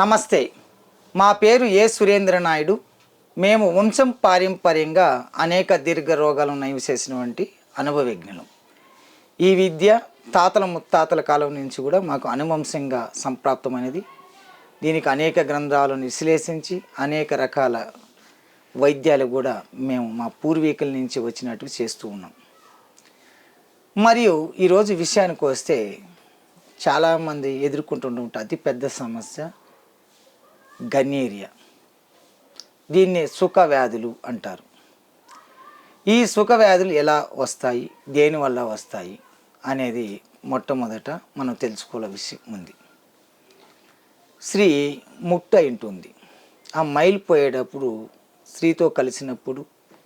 నమస్తే. మా పేరు ఏ సురేంద్ర నాయుడు మేము వంశం పారంపర్యంగా అనేక దీర్ఘ రోగాలను నయం చేసినటువంటి అనుభవజ్ఞులం. ఈ విద్య తాతల ముత్తాతల కాలం నుంచి కూడా మాకు అనువంశంగా సంప్రాప్తమైనది. దీనికి అనేక గ్రంథాలను విశ్లేషించి అనేక రకాల వైద్యాలు కూడా మేము మా పూర్వీకుల నుంచి వచ్చినట్టు చేస్తూ ఉన్నాం. మరియు ఈరోజు విషయానికి వస్తే చాలామంది ఎదుర్కొంటుంటే అతిపెద్ద సమస్య గన్నేరియా దీన్ని సుఖ వ్యాధులు అంటారు. ఈ సుఖ వ్యాధులు ఎలా వస్తాయి? దేనివల్ల వస్తాయి? అనేది మొట్టమొదట మనం తెలుసుకోవాల విషయం ఉంది. స్త్రీ ముట్ట ఇంటుంది ఆ మైలు పోయేటప్పుడు స్త్రీతో కలిసినప్పుడు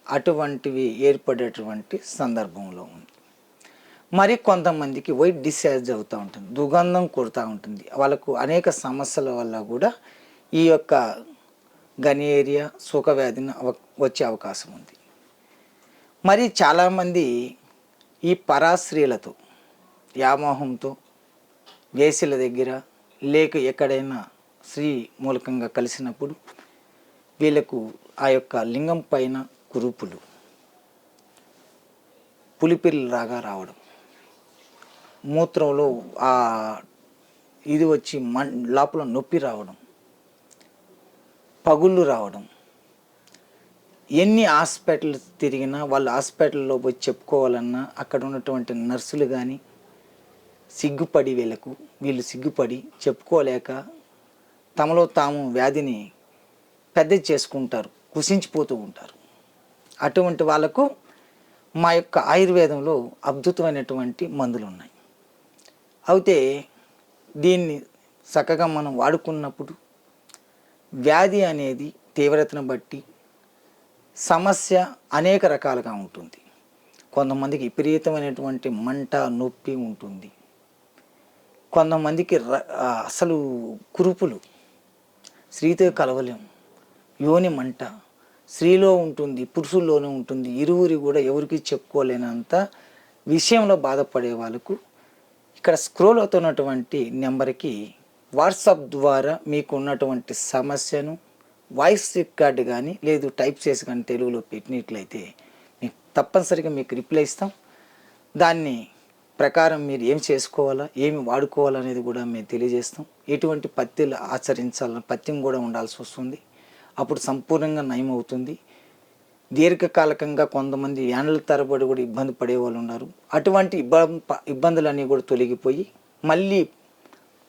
అటువంటివి ఏర్పడేటువంటి సందర్భంలో ఉంది. మరి కొంతమందికి వైట్ డిశ్చార్జ్ అవుతూ ఉంటుంది. దుగంధం కొడుతూ ఉంటుంది. వాళ్ళకు అనేక సమస్యల వల్ల కూడా ఈ యొక్క గనేరియా ఏరియా అవ వచ్చే అవకాశం ఉంది. మరి చాలామంది ఈ పరాశ్రీలతో వ్యామోహంతో వేసుల దగ్గర లేక ఎక్కడైనా స్త్రీ మూలకంగా కలిసినప్పుడు వీళ్ళకు ఆ యొక్క లింగం పైన కురుపులు పులిపిల్లు రాగా రావడం. మూత్రంలో ఆ ఇది వచ్చి మన్ లోపల నొప్పి రావడం. పగుళ్ళు రావడం. ఎన్ని హాస్పిటల్ తిరిగినా వాళ్ళు హాస్పిటల్లో పోయి చెప్పుకోవాలన్నా అక్కడ ఉన్నటువంటి నర్సులు కానీ సిగ్గుపడి వీళ్ళకు వీళ్ళు సిగ్గుపడి చెప్పుకోలేక తమలో తాము వ్యాధిని పెద్ద చేసుకుంటారు కుసించిపోతూ ఉంటారు. అటువంటి వాళ్ళకు మా యొక్క ఆయుర్వేదంలో అద్భుతమైనటువంటి మందులు ఉన్నాయి అయితే దీన్ని చక్కగా మనం వాడుకున్నప్పుడు వ్యాధి అనేది తీవ్రతను బట్టి సమస్య అనేక రకాలుగా ఉంటుంది. కొంతమందికి విపరీతమైనటువంటి మంట నొప్పి ఉంటుంది. కొంతమందికి ర- అసలు కురుపులు స్త్రీతో కలవలేం. యోని మంట స్త్రీలో ఉంటుంది పురుషుల్లోనూ ఉంటుంది. ఇరువురి కూడా ఎవరికి చెప్పుకోలేనంత విషయంలో బాధపడే వాళ్ళకు ఇక్కడ స్క్రోల్ అవుతున్నటువంటి నెంబర్కి వాట్సాప్ ద్వారా మీకు ఉన్నటువంటి సమస్యను వాయిస్ రికార్డ్ కానీ లేదు టైప్ చేసి కానీ తెలుగులో పెట్టినట్లయితే మీకు తప్పనిసరిగా మీకు రిప్లై ఇస్తాం. దాన్ని ప్రకారం మీరు ఏం చేసుకోవాలా ఏమి వాడుకోవాలనేది కూడా మేము తెలియజేస్తాం. ఎటువంటి పత్తిలు ఆచరించాలని పత్యం కూడా ఉండాల్సి వస్తుంది. అప్పుడు సంపూర్ణంగా నయం అవుతుంది. దీర్ఘకాలికంగా కొంతమంది యానల తరబడి కూడా ఇబ్బంది పడే వాళ్ళు ఉన్నారు. అటువంటి ఇబ్బంది ఇబ్బందులన్నీ కూడా తొలగిపోయి మళ్ళీ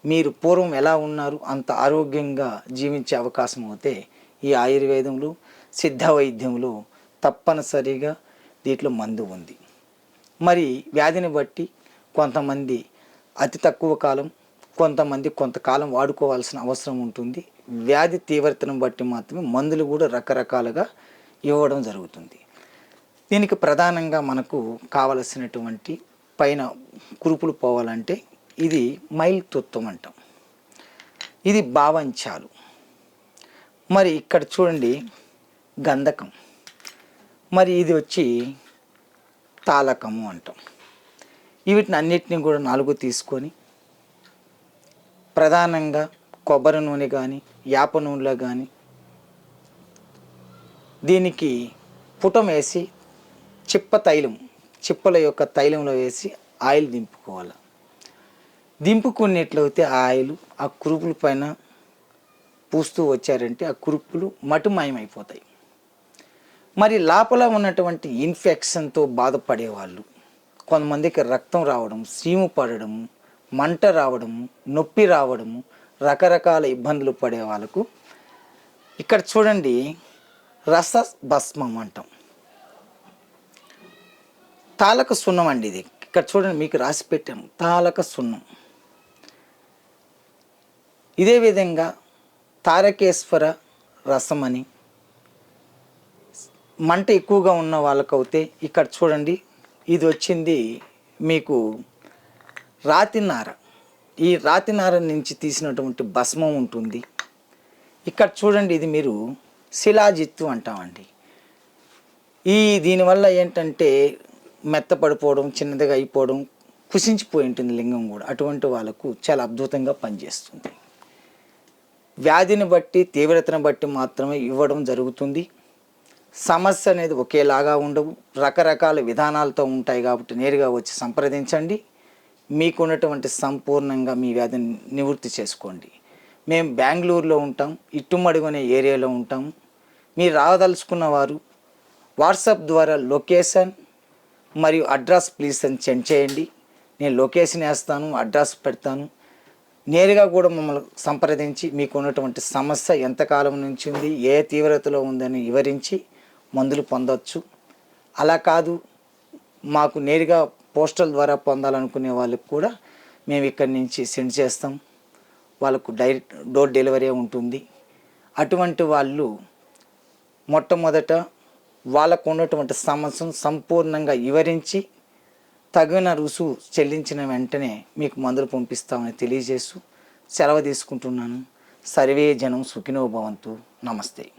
మీరు పూర్వం ఎలా ఉన్నారు అంత ఆరోగ్యంగా జీవించే అవకాశం అవుతే ఈ ఆయుర్వేదంలో సిద్ధ వైద్యంలో తప్పనిసరిగా దీంట్లో మందు ఉంది. మరి వ్యాధిని బట్టి కొంతమంది అతి తక్కువ కాలం కొంతమంది కొంతకాలం వాడుకోవాల్సిన అవసరం ఉంటుంది. వ్యాధి తీవ్రతను బట్టి మాత్రమే మందులు కూడా రకరకాలుగా ఇవ్వడం జరుగుతుంది. దీనికి ప్రధానంగా మనకు కావలసినటువంటి పైన కురుపులు పోవాలంటే ఇది మైల్ తత్వం అంటాం. ఇది భావంచాలు. మరి ఇక్కడ చూడండి గంధకం. మరి ఇది వచ్చి తాలకము అంటాం. వీటిని అన్నిటిని కూడా నాలుగు తీసుకొని ప్రధానంగా కొబ్బరి నూనె కానీ యాప నూనెలో కానీ దీనికి పుటం వేసి చిప్ప తైలం చిప్పల యొక్క తైలంలో వేసి ఆయిల్ దింపుకోవాలి. దింపుకున్నట్లయితే ఆ ఆయిల్ ఆ కురుపుల పైన పూస్తూ వచ్చారంటే ఆ కురుపులు మటుమాయమైపోతాయి. మరి లోపల ఉన్నటువంటి ఇన్ఫెక్షన్తో బాధపడేవాళ్ళు కొంతమందికి రక్తం రావడం సీము పడడం మంట రావడం నొప్పి రావడం రకరకాల ఇబ్బందులు పడే వాళ్ళకు ఇక్కడ చూడండి రస భస్మం అంటాం. తాలక సున్నం అండి ఇది. ఇక్కడ చూడండి మీకు రాసి పెట్టాము తాలక సున్నం. ఇదే విధంగా తారకేశ్వర రసం అని మంట ఎక్కువగా ఉన్న వాళ్ళకైతే ఇక్కడ చూడండి ఇది వచ్చింది మీకు రాతినార. ఈ రాతినార నుంచి తీసినటువంటి భస్మం ఉంటుంది. ఇక్కడ చూడండి ఇది మీరు శిలాజిత్తు అంటామండి. ఈ దీనివల్ల ఏంటంటే మెత్తపడిపోవడం చిన్నదిగా అయిపోవడం కుసించిపోయి ఉంటుంది లింగం కూడా. అటువంటి వాళ్ళకు చాలా అద్భుతంగా పనిచేస్తుంది. వ్యాధిని బట్టి తీవ్రతను బట్టి మాత్రమే ఇవ్వడం జరుగుతుంది. సమస్య అనేది ఒకేలాగా ఉండవు. రకరకాల విధానాలతో ఉంటాయి కాబట్టి నేరుగా వచ్చి సంప్రదించండి. మీకున్నటువంటి సంపూర్ణంగా మీ వ్యాధిని నివృత్తి చేసుకోండి. మేము బెంగళూరులో ఉంటాం. ఇట్టుమడుగు అనే ఏరియాలో ఉంటాం. మీరు రాదలుచుకున్న వారు వాట్సాప్ ద్వారా లొకేషన్ మరియు అడ్రస్ ప్లీజ్ అని సెండ్ చేయండి. నేను లొకేషన్ వేస్తాను అడ్రస్ పెడతాను. నేరుగా కూడా మమ్మల్ని సంప్రదించి మీకు ఉన్నటువంటి సమస్య ఎంతకాలం నుంచి ఉంది ఏ తీవ్రతలో ఉందని వివరించి మందులు పొందవచ్చు అలా కాదు మాకు నేరుగా పోస్టల్ ద్వారా పొందాలనుకునే వాళ్ళకి కూడా మేము ఇక్కడి నుంచి సెండ్ చేస్తాం. వాళ్ళకు డైరెక్ట్ డోర్ డెలివరీ ఉంటుంది. అటువంటి వాళ్ళు మొట్టమొదట వాళ్ళకు ఉన్నటువంటి సమస్యను సంపూర్ణంగా వివరించి తగిన రుసుము చెల్లించిన వెంటనే మీకు మందులు పంపిస్తామని తెలియజేస్తూ సెలవు తీసుకుంటున్నాను. సర్వే జనం సుఖినో భవంతు. నమస్తే.